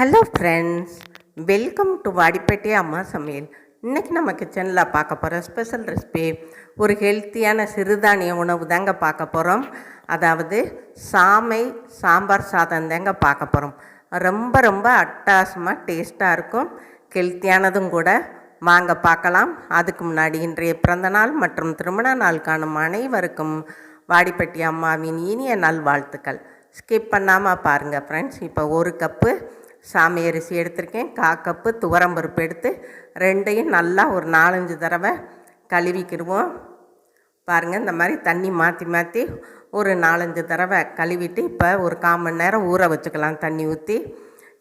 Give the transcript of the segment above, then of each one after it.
Hello friends welcome to Vadipettai அம்மா சமையல் இன்றைக்கி நம்ம கிச்சனில் பார்க்க போகிற ஸ்பெஷல் ரெசிபி ஒரு ஹெல்த்தியான சிறுதானிய உணவு தாங்க பார்க்க போகிறோம் அதாவது சாமை சாம்பார் சாதம் தாங்க பார்க்க போகிறோம் ரொம்ப ரொம்ப அட்டாசமாக டேஸ்ட்டாக இருக்கும். ஹெல்த்தியானதும் கூட வாங்க பார்க்கலாம். அதுக்கு முன்னாடி இன்றைய பிறந்தநாள் மற்றும் திருமண நாள் காணும் அனைவருக்கும் வாடிப்பட்டி அம்மாவின் இனிய நல்வாழ்த்துக்கள். ஸ்கிப் பண்ணாமல் பாருங்கள் ஃப்ரெண்ட்ஸ் இப்போ ஒரு கப்பு சாமி அரிசி எடுத்திருக்கேன். கா கப்பு துவரம்பருப்பு எடுத்து ரெண்டையும் நல்லா ஒரு நாலஞ்சு தடவை கழுவிக்கிடுவோம் பாருங்கள் இந்த மாதிரி தண்ணி மாற்றி மாற்றி ஒரு நாலஞ்சு தடவை கழுவிட்டு இப்போ ஒரு கால் மணி நேரம் ஊற வச்சுக்கலாம் தண்ணி ஊற்றி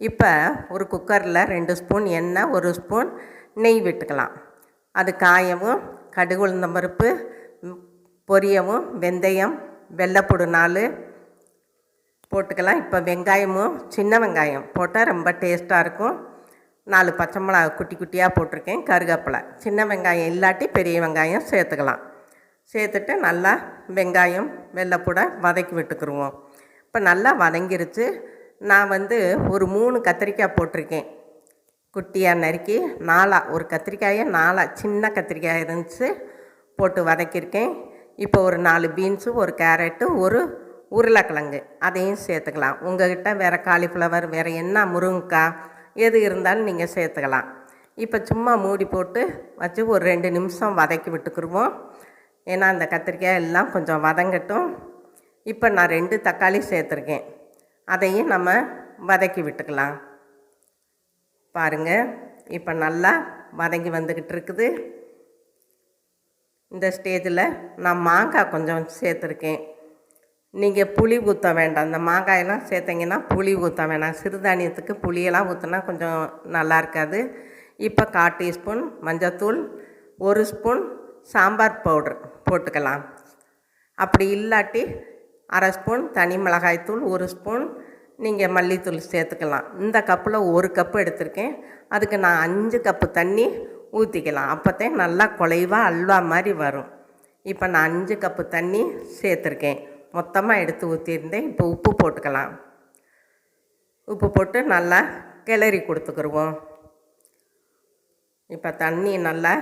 இப்போ ஒரு குக்கரில் ரெண்டு ஸ்பூன் எண்ணெய் ஒரு ஸ்பூன் நெய் விட்டுக்கலாம். அது காயவும் கடுகு உளுந்தம் பருப்பு பொரியவும் வெந்தயம் வெள்ளைப்பூடு நாலு போட்டுக்கலாம். இப்போ வெங்காயமும் சின்ன வெங்காயம் போட்டால் ரொம்ப டேஸ்ட்டாக இருக்கும். நாலு பச்சை மிளகா குட்டி குட்டியாக போட்டிருக்கேன் கருவேப்பிலை சின்ன வெங்காயம் இல்லாட்டி பெரிய வெங்காயம் சேர்த்துக்கலாம். சேர்த்துட்டு நல்லா வெங்காயம் வெள்ளைப்பூட வதக்கி விட்டுக்குருவோம். இப்போ நல்லா வதங்கிருச்சு. நான் வந்து ஒரு மூணு கத்திரிக்காய் போட்டிருக்கேன். குட்டியாக நறுக்கி நாலாக ஒரு கத்திரிக்காயை நாலாக சின்ன கத்திரிக்காய் இருந்துச்சு போட்டு வதக்கியிருக்கேன். இப்போ ஒரு நாலு பீன்ஸு ஒரு கேரட்டு ஒரு உருளைக்கிழங்கு. அதையும் சேர்த்துக்கலாம். உங்கள்கிட்ட வேறு காலிஃப்ளவர் வேறு என்ன முருங்கைக்காய் எது இருந்தாலும் நீங்கள் சேர்த்துக்கலாம். இப்போ சும்மா மூடி போட்டு வச்சு ஒரு ரெண்டு நிமிஷம் வதக்கி விட்டுக்குருவோம். ஏன்னா அந்த கத்திரிக்காய் எல்லாம் கொஞ்சம் வதங்கட்டும். இப்போ நான் ரெண்டு தக்காளி சேர்த்துருக்கேன். அதையும் நம்ம வதக்கி விட்டுக்கலாம். பாருங்கள் இப்போ நல்லா வதங்கி வந்துக்கிட்டு இருக்குது. இந்த ஸ்டேஜில் நான் மாங்காய் கொஞ்சம் சேர்த்துருக்கேன். நீங்கள் புளி ஊற்ற வேண்டாம். இந்த மாங்காயெல்லாம் சேர்த்திங்கன்னா புளி ஊற்ற வேணாம். சிறுதானியத்துக்கு புளியெல்லாம் ஊற்றினா கொஞ்சம் நல்லா இருக்காது. இப்போ கால் டீஸ்பூன் மஞ்சத்தூள் ஒரு ஸ்பூன் சாம்பார் பவுடர் போட்டுக்கலாம். அப்படி இல்லாட்டி அரை ஸ்பூன் தனி மிளகாய்த்தூள் ஒரு ஸ்பூன் நீங்கள் மல்லித்தூள் சேர்த்துக்கலாம். இந்த கப்பில் ஒரு கப்பு எடுத்திருக்கேன். அதுக்கு நான் அஞ்சு கப்பு தண்ணி ஊற்றிக்கலாம் அப்போத்தே நல்லா குலைவாக அல்வா மாதிரி வரும். இப்போ நான் அஞ்சு கப்பு தண்ணி சேர்த்துருக்கேன். மொத்தமாக எடுத்து ஊற்றியிருந்தேன் இப்போ உப்பு போட்டுக்கலாம். உப்பு போட்டு நல்லா கிளறி கொடுத்துக்குருவோம். இப்போ தண்ணி நல்லா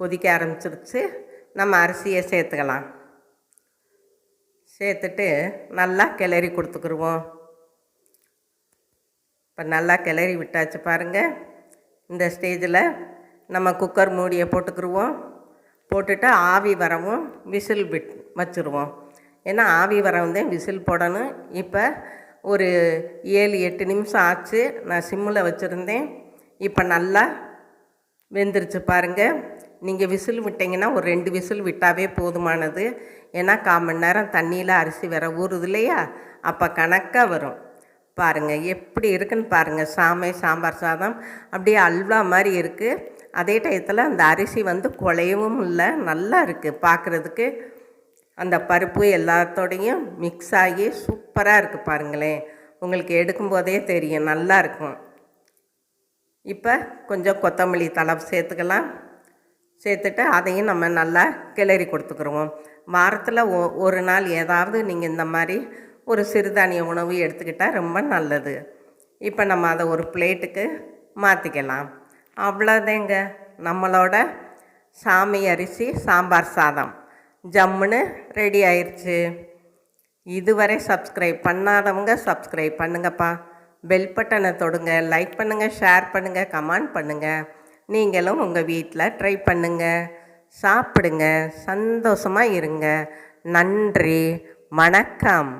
கொதிக்க ஆரம்பிச்சிருச்சு. நம்ம அரிசியை சேர்த்துக்கலாம். சேர்த்துட்டு நல்லா கிளறி கொடுத்துக்குருவோம். இப்போ நல்லா கிளறி விட்டாச்சு பாருங்கள் இந்த ஸ்டேஜில் நம்ம குக்கர் மூடியை போட்டுக்குருவோம். போட்டுட்டு ஆவி வரவும் விசில் விட் வச்சுருவோம். ஏன்னா ஆவி வர வந்து விசில் போடணும். இப்போ ஒரு ஏழு எட்டு நிமிஷம் ஆச்சு. நான் சிம்மில் வச்சுருந்தேன். இப்போ நல்லா வெந்துருச்சு பாருங்கள் நீங்கள் விசில் விட்டிங்கன்னா ஒரு ரெண்டு விசில் விட்டாவே போதுமானது. ஏன்னா கால் மணி நேரம் தண்ணியில் அரிசி வேற ஊறுது இல்லையா? அப்போ கணக்காக வரும். பாருங்கள் எப்படி இருக்குன்னு பாருங்கள் சாமை சாம்பார் சாதம். அப்படியே அல்வா மாதிரி இருக்குது அதே டயத்தில் அந்த அரிசி வந்து குலையவும் இல்லை. நல்லா இருக்குது பார்க்குறதுக்கு அந்த பருப்பு எல்லாத்தோடையும் மிக்ஸ் ஆகி சூப்பராக இருக்குது பாருங்களேன். உங்களுக்கு எடுக்கும்போதே தெரியும் நல்லா இருக்கும். இப்போ கொஞ்சம் கொத்தமல்லி தழை சேர்த்துக்கலாம். சேர்த்துட்டு அதையும் நம்ம நல்லா கிளறி கொடுத்துக்குருவோம். வாரத்தில் ஒ ஒரு நாள் ஏதாவது நீங்கள் இந்த மாதிரி ஒரு சிறுதானிய உணவு எடுத்துக்கிட்டால் ரொம்ப நல்லது. இப்போ நம்ம அதை ஒரு பிளேட்டுக்கு மாற்றிக்கலாம் அவ்வளோதேங்க நம்மளோட சாமி அரிசி சாம்பார் சாதம். ஜம்முன்னு ரெடி ஆயிடுச்சு இதுவரை சப்ஸ்கிரைப் பண்ணாதவங்க சப்ஸ்கிரைப் பண்ணுங்கப்பா. பெல் பட்டனை தொடுங்க லைக் பண்ணுங்கள் ஷேர் பண்ணுங்கள் கமெண்ட் பண்ணுங்கள் நீங்களும் உங்கள் வீட்டில் ட்ரை பண்ணுங்கள் சாப்பிடுங்க சந்தோஷமாக இருங்க. நன்றி வணக்கம்.